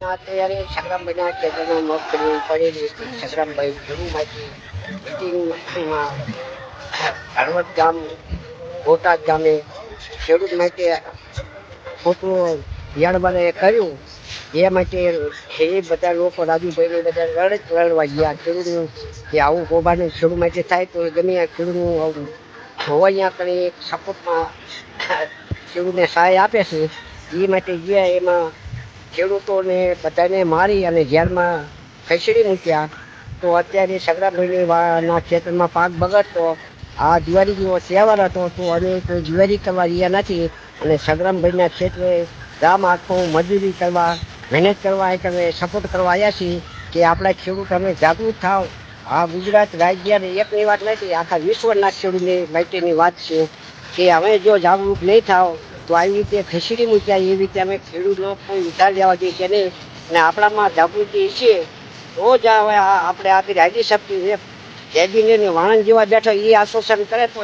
અત્યારે સંગ્રામભાઈના ખેતરમાં મગફળી પડેલી હતી સંગ્રામભાઈ ખેડૂમાંથી મિટિંગમાં ગામ, બોટાદ ગામે ખેડૂત માટે ખોટું યાડબાને કર્યું. એ માટે બધા લોકો રાજુભાઈને બધા રડ રડવા ગયા. ખેડૂતનું કે આવું કૌભાંડ ખેડૂત માટે થાય તો ગમે આ ખેડૂતનું આવું હોવાયા કરી સપોર્ટમાં ખેડૂતને સહાય આપે છે. એ માટે ગયા એમાં ખેડૂતોને બધાને મારી અને ઝેરમાં ખસેડી મૂક્યા. તો અત્યારે સગડાભાઈની ખેતરમાં પાક બગડતો. આ દિવાળી જેવો તહેવાર હતો, તો અમે કોઈ દિવાળી કરવા રહ્યા નથી. અને સગરામભાઈના ક્ષેત્રે ગામ આખું મજૂરી કરવા, મહેનત કરવા એક અમે સપોર્ટ કરવા આવ્યા છીએ કે આપણા ખેડૂત અમે જાગૃત થાવ. આ ગુજરાત રાજ્યની એકની વાત નથી, આખા વિશ્વના ખેડૂતની માટેની વાત છે કે અમે જો જાગૃત નહીં થાવ તો આવી રીતે ખસેડી મૂક્યા, એવી રીતે અમે ખેડૂતનો કોઈ વિચાર લેવા દઈએ કે નહીં અને આપણામાં જાગૃતિ છે. તો જ હવે આપણે આપણી રાજ્ય શક્તિ છે કેબિનેટ વાણંદ જેવા બેઠો, એ આશ્વાસન કરે તો